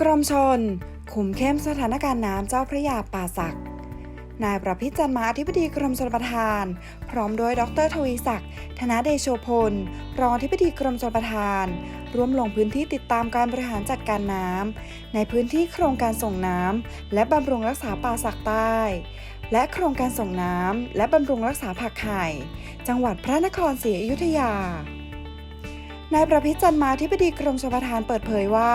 กรมชน คุมเข้มสถานการณ์น้ำเจ้าพระยาป่าสัก นายประพิจันมาอธิบดีกรมชลประทาน พร้อมโดยดรทวีศักดิ์ธนเดโชพล รองอธิบดีกรมชลประทาน ร่วมลงพื้นที่ติดตามการบริหารจัดการน้ำในพื้นที่โครงการส่งน้ำและบำรุงรักษาป่าสักใต้ และโครงการส่งน้ำและบำรุงรักษาผักไห่จังหวัดพระนครศรีอยุธยานายประพิจันมาธิบดีกรมชลประทานเปิดเผยว่า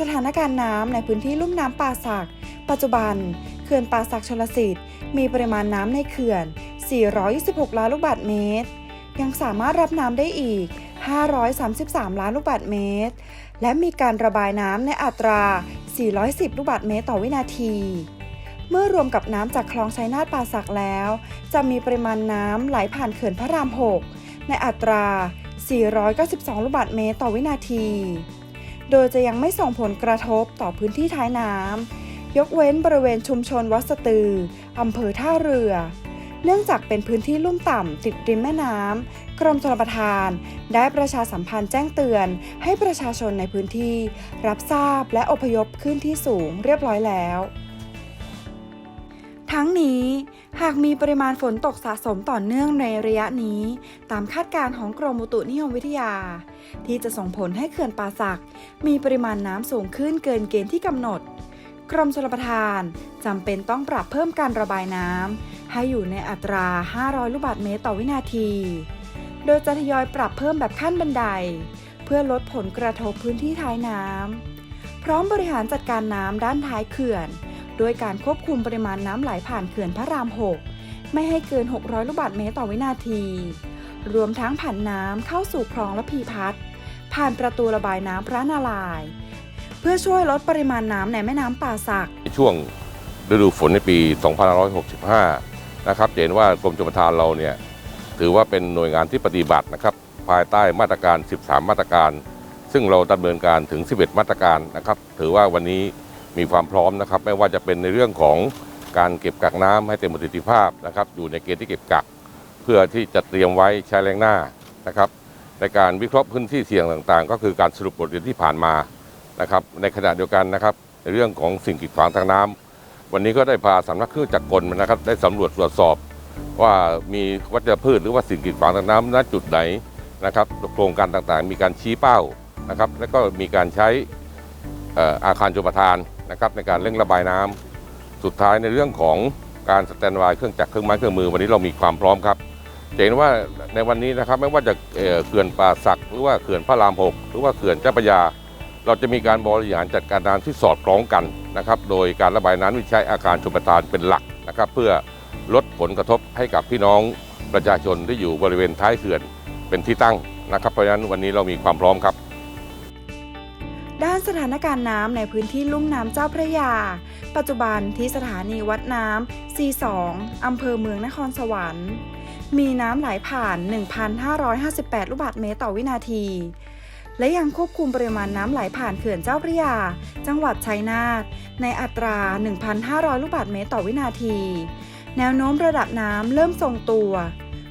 สถานการณ์น้ำในพื้นที่ลุ่มน้ำป่าสัก ปัจจุบัน เขื่อนป่าสักชลสิทธิ์ มีปริมาณน้ำในเขื่อน 426 ล้านลูกบาศก์เมตร ยังสามารถรับน้ำได้อีก 533 ล้านลูกบาศก์เมตร และมีการระบายน้ำในอัตรา 410 ลูกบาศก์เมตรต่อวินาที เมื่อรวมกับน้ำจากคลองไชนาทป่าสักแล้ว จะมีปริมาณน้ำไหลผ่านเขื่อนพระราม 6 ในอัตรา 492 ลูกบาศก์เมตรต่อวินาที โดยจะยังไม่ส่งผลกระทบต่อพื้นที่ท้ายน้ำยกเว้นบริเวณชุมชนวัดสตืออำเภอท่าเรือ เนื่องจากเป็นพื้นที่ลุ่มต่ำติดริมแม่น้ำกรมชลประทาน ได้ประชาสัมพันธ์แจ้งเตือน ให้ประชาชนในพื้นที่ รับทราบและอพยพขึ้นที่สูงเรียบร้อยแล้ว ทั้งนี้หากมีปริมาณฝนตกสะสมต่อเนื่องในระยะนี้ ตามคาดการณ์ของกรมอุตุนิยมวิทยา ที่จะส่งผลให้เขื่อนป่าสัก มีปริมาณน้ำสูงขึ้นเกินเกณฑ์ที่กำหนด กรมชลประทานจำเป็นต้องปรับเพิ่มการระบายน้ำให้อยู่ในอัตรา 500 ลูกบาศก์เมตรต่อวินาที โดยจะทยอยปรับเพิ่มแบบขั้นบันได เพื่อลดผลกระทบพื้นที่ท้ายน้ำพร้อมบริหารจัดการน้ำด้านท้ายเขื่อน โดยการควบคุมปริมาณน้ำไหลผ่านเขื่อนพระราม 6 ไม่ให้เกิน 600 ลูกบาศก์เมตรต่อวินาที รวมทั้งผ่านน้ำเข้าสู่คลองและพีพัฒน์ผ่านประตูระบายน้ำพระนารายณ์เพื่อช่วยลดปริมาณน้ำในแม่น้ำป่าสัก ในช่วงฤดูฝนในปี 2565 นะครับจะเห็นว่ากรมชลประทานเราเนี่ยถือว่าเป็นหน่วยงานที่ปฏิบัตินะครับภายใต้มาตรการ 13 มาตรการ ซึ่งเราดำเนินการถึง 11 มาตรการนะครับ ถือว่าวันนี้ มีความพร้อมนะครับ ไม่ว่าจะเป็นในเรื่องของการเก็บกักน้ำให้เต็มประสิทธิภาพนะครับ อยู่ในเกณฑ์ที่เก็บกัก เพื่อที่จะเตรียมไว้ใช้แรงหน้านะครับ ในการวิเคราะห์พื้นที่เสี่ยงต่างๆ ก็คือการสรุปบทเรียนที่ผ่านมานะครับ ในขณะเดียวกันนะครับ ในเรื่องของสิ่งกีดขวางทางน้ำวันนี้ก็ได้พาสำนักเครื่องจักรกลมานะครับ ได้สำรวจตรวจสอบ ว่ามีวัชพืชหรือว่าสิ่งกีดขวางทางน้ำณจุดไหนนะครับโครงการต่างๆ มีการชี้เป้านะครับ แล้วก็มีการใช้อาคารชลประทาน นะครับในการเร่งระบายน้ำสุดท้ายในเรื่องของการสแตนด์บายเครื่องจักรเครื่องไม้เครื่องมือวันนี้เรามีความพร้อมครับจะเห็นว่าในวันนี้นะครับไม่ว่าจะเขื่อนป่าสักหรือว่าเขื่อนพระรามหกหรือว่าเขื่อนเจ้าพระยา เราจะมีการบริหารจัดการน้ำที่สอดคล้องกันนะครับ โดยการระบายน้ำที่ใช้อาคารชลประทานเป็นหลักนะครับ เพื่อลดผลกระทบให้กับพี่น้องประชาชนที่อยู่บริเวณท้ายเขื่อนเป็นที่ตั้งนะครับ เพราะฉะนั้นวันนี้เรามีความพร้อมครับ ด้านสถานการณ์น้ำในพื้นที่ลุ่มน้ำเจ้าพระยา ปัจจุบันที่สถานีวัดน้ำ C2 อำเภอเมืองนครสวรรค์ มีน้ำไหลผ่าน 1,558 ลูกบาศก์เมตรต่อวินาที และยังควบคุมปริมาณน้ำไหลผ่านเขื่อนเจ้าพระยา จังหวัดชัยนาท ในอัตรา 1,500 ลูกบาศก์เมตรต่อวินาที แนวโน้มระดับน้ำเริ่มทรงตัว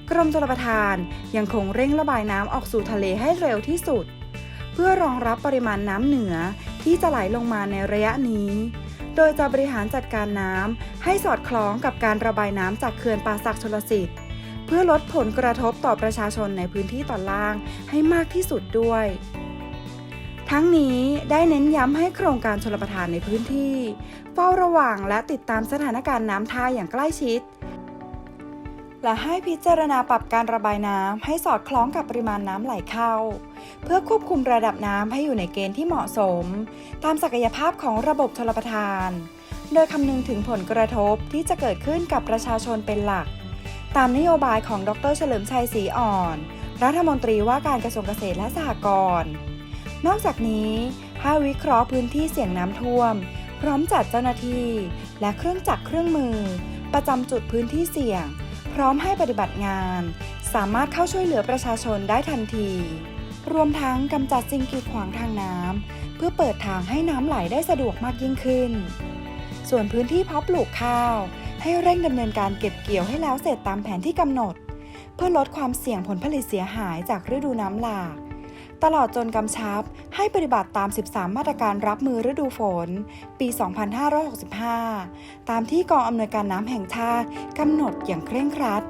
กรมชลประทานยังคงเร่งระบายน้ำออกสู่ทะเลให้เร็วที่สุด เพื่อรองรับปริมาณน้ำเหนือที่จะไหลลงมาในระยะนี้ โดยจะบริหารจัดการน้ำให้สอดคล้องกับการระบายน้ำจากเขื่อนป่าสักชลสิทธิ์ เพื่อลดผลกระทบต่อประชาชนในพื้นที่ตอนล่างให้มากที่สุดด้วย ทั้งนี้ได้เน้นย้ำให้โครงการชลประทานในพื้นที่ เฝ้าระวังและติดตามสถานการณ์น้ำท่าอย่างใกล้ชิด และให้พิจารณาปรับการระบายน้ำให้สอดคล้องกับปริมาณน้ำไหลเข้า เพื่อควบคุมระดับน้ำให้อยู่ในเกณฑ์ที่เหมาะสม ตามศักยภาพของระบบชลประทาน โดยคำนึงถึงผลกระทบที่จะเกิดขึ้นกับประชาชนเป็นหลัก ตามนโยบายของดรเฉลิมชัยศรีอ่อน รัฐมนตรีว่าการกระทรวงเกษตรและสหกรณ์นอกจากนี้ให้วิเคราะห์พื้นที่เสี่ยงน้ำท่วม พร้อมจัดเจ้าหน้าที่ และเครื่องจักรเครื่องมือ ประจำจุดพื้นที่เสี่ยง พร้อมให้ปฏิบัติงาน สามารถเข้าช่วยเหลือประชาชนได้ทันที รวมทั้งกำจัดสิ่งกีดขวางทางน้ำเพื่อเปิดทางให้น้ำไหลได้สะดวกมากยิ่งขึ้น ส่วนพื้นที่เพาะปลูกข้าว ให้เร่งดำเนินการเก็บเกี่ยวให้แล้วเสร็จตามแผนที่กำหนด เพื่อลดความเสี่ยงผลผลิตเสียหายจากฤดูน้ำหลาก ตลอดจนกำชับให้ปฏิบัติตาม 13 มาตรการรับมือฤดูฝน ปี 2565 ตามที่กองอำนวยการน้ำแห่งชาติกำหนดอย่างเคร่งครัด